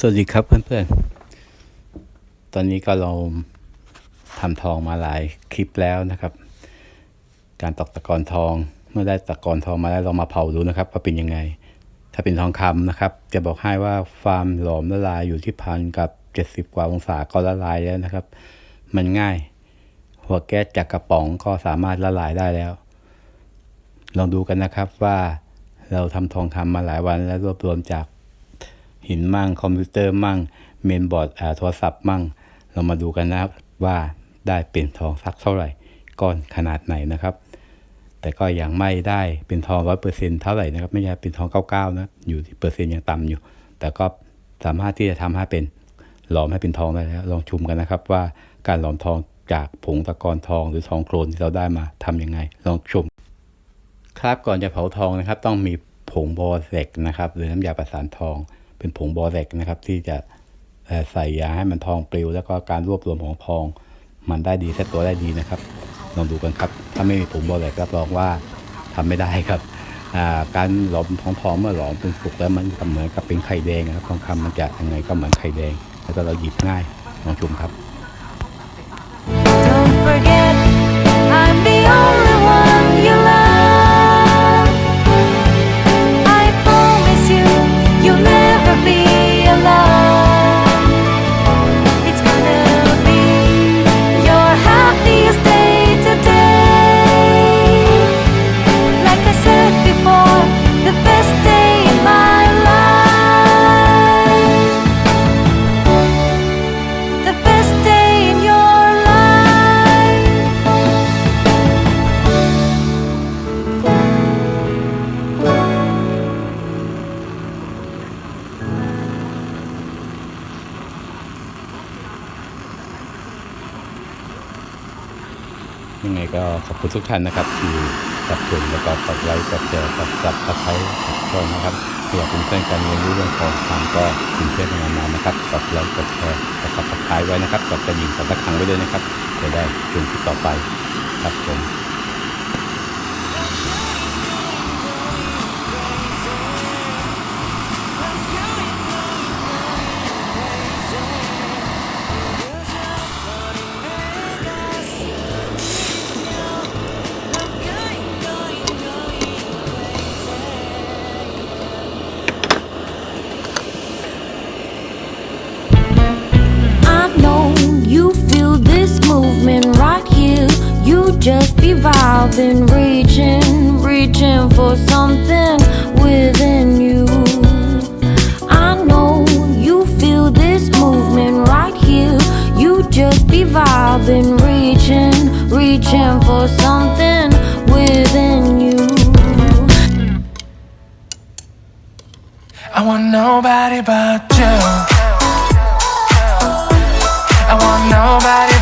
สวัสดีครับเพื่อนๆ ตอนนี้ก็เราทำทองมาหลายคลิปแล้วนะครับ การตอกตะกอนทอง เมื่อได้ตะกอนทองมาแล้วเรามาเผาดูนะครับว่าเป็นยังไง ถ้าเป็นทองคำนะครับ จะบอกให้ว่าความหลอมละลายอยู่ที่พันกับเจ็ดสิบกว่าองศาก็ละลายแล้วนะครับ มันง่าย หัวแก๊สจากกระป๋องก็สามารถละลายได้แล้ว ลองดูกันนะครับว่าเราทำทองคำมาหลายวันแล้วรวบรวมจาก หินมั่งคอมพิวเตอร์มั่งเมนบอร์ดอ่าโทรศัพท์มั่ง เรามาดูกันนะครับว่าได้เป็นทองสักเท่าไหร่ก้อนขนาดไหนนะครับ แต่ก็ยังไม่ได้เป็นทองร้อยเปอร์เซ็นเท่าไหร่นะครับ ไม่ใช่เป็นทองเก้าเก้านะอยู่ที่เปอร์เซ็นต์ยังต่ำอยู่ แต่ก็สามารถที่จะทำให้เป็นหลอมให้เป็นทองได้แล้วลองชุมกันนะครับ ว่าการหลอมทองจากผงตะกอนทองหรือทองโคลนที่เราได้มาทำยังไง ลองชม ครับก่อนจะเผาทองนะครับ ต้องมีผงบอแรกนะครับหรือน้ำยาประสานทอง เป็นผงบอแรกนะครับ ที่จะใส่ยาให้มันทองปลิว แล้วก็การรวบรวมของทอง มันได้ดีเซตตัวได้ดีนะครับลองดูกันครับ ถ้าไม่มีผงบอแรกรับรองว่าทำไม่ได้ครับการหลอมทองทองเมื่อหลอมเป็นสุกแล้วมันก็เหมือนกับเป็นไข่แดงนะครับทองคำมันจะยังไงก็เหมือนไข่แดง แล้วก็เราหยิบง่ายลองชมครับ Don't forget, I'm the only ยังไงก็ขอบคุณทุกท่านนะครับ ที่ตับชมแล้วก็กดไลค์กดแชร์กดซับสไครต์ช่องนะครับเพื่อเป็นเพื่อนกันเรียนรู้เรื่องของทางก็คุณเพื่อนงานานะครับกดไลค์กดแชร์กดซับสไครต์ไว้นะครับกดกระดิ่งกดตะครังไว้ด้วยนะครับจะได้ชมคลิปต่อไปครับผม Been reaching, reaching for something within you. I know you feel this movement right here. You just be vibing, reaching, reaching for something within you. I want nobody but you. I want nobody.